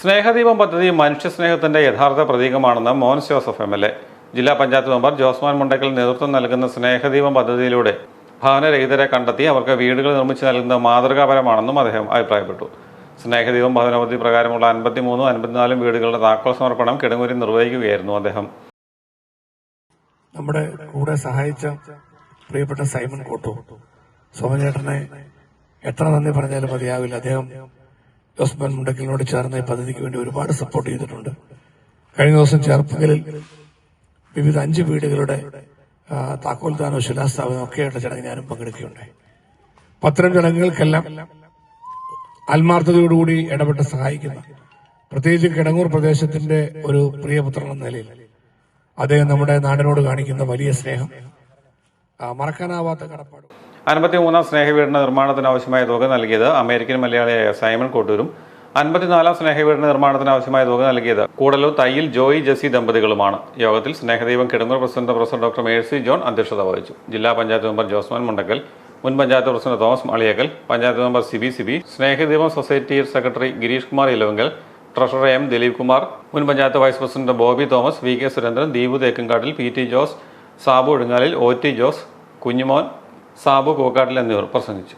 സ്നേഹദീപം പദ്ധതി മനുഷ്യസ്നേഹത്തിന്റെ യഥാർത്ഥ പ്രതീകമാണെന്ന് Mons Joseph M L A. ജില്ലാ പഞ്ചായത്ത് മെമ്പർ ജോസ്മാൻ മുണ്ടക്കൽ നേതൃത്വം നൽകുന്ന സ്നേഹദീപം പദ്ധതിയിലൂടെ ഭവനരഹിതരെ കണ്ടെത്തി അവർക്ക് വീടുകൾ നിർമ്മിച്ചു നൽകുന്നത് മാതൃകാപരമാണെന്നും അദ്ദേഹം അഭിപ്രായപ്പെട്ടു. സ്നേഹദീപം ഭവന പദ്ധതി പ്രകാരമുള്ള അൻപത്തിമൂന്നും അൻപത്തിനാലും വീടുകളുടെ താക്കോൽ സമർപ്പണം കിടങ്ങൂരി നിർവഹിക്കുകയായിരുന്നു അദ്ദേഹം. നമ്മുടെ കൂടെ സഹായിച്ച പ്രിയപ്പെട്ട സൈമൺ കോട്ടു. സോമചേട്ടനെ എത്ര നന്ദി പറഞ്ഞാലും മതിയാവില്ല. അദ്ദേഹം ജോസ്മാൻ മുണ്ടക്കലിനോട് ചേർന്ന് പദ്ധതിക്ക് വേണ്ടി ഒരുപാട് സപ്പോർട്ട് ചെയ്തിട്ടുണ്ട്. കഴിഞ്ഞ ദിവസം ചേർപ്പകലിൽ വിവിധ അഞ്ച് വീടുകളുടെ താക്കോൽദാനവും ശിലാസ്ഥാപനവും ഒക്കെയുള്ള ചടങ്ങ് ഞാനും പങ്കെടുക്കുകയുണ്ടായി. പത്തരം ചടങ്ങുകൾക്കെല്ലാം ആത്മാർത്ഥതയോടുകൂടി ഇടപെട്ട് സഹായിക്കുന്ന പ്രത്യേകിച്ച് കിടങ്ങൂർ പ്രദേശത്തിന്റെ ഒരു പ്രിയപുത്രൻ എന്ന നിലയിൽ അദ്ദേഹം നമ്മുടെ നാടിനോട് കാണിക്കുന്ന വലിയ സ്നേഹം മറക്കാനാവാത്ത കടപ്പാട്. അൻപത്തിമൂന്നാം സ്നേഹവീടിന്റെ നിർമ്മാണത്തിന് തുക നൽകിയത് അമേരിക്കൻ മലയാളിയായ സൈമൺ കോട്ടൂരും. അൻപത്തിനാലാം സ്നേഹവീടിന്റെ നിർമ്മാണത്തിന് തുക നൽകിയത് കൂടലൂർ തയ്യിൽ ജോയി ജസി ദമ്പതികളുമാണ്. യോഗത്തിൽ Snehadaivam Kidangoor president professor doctor Mercy John അധ്യക്ഷത വഹിച്ചു. ജില്ലാ പഞ്ചായത്ത് മെമ്പർ ജോസ്മാൻ മുണ്ടക്കൽ മുൻ panchayat president Thomas Maliyakkal panchayat member Sibi Sibi Snehadeepam society secretary Girish Kumar Elavunkal treasurer M Dileep Kumar മുൻ panchayat vice president Bobby Thomas V K Surendran Deepu Thekkankattil P T Jose Sabu Ozhungalil O T Jose Kunjumon Sabu Kokkattil എന്നിവർ പ്രസംഗിച്ചു.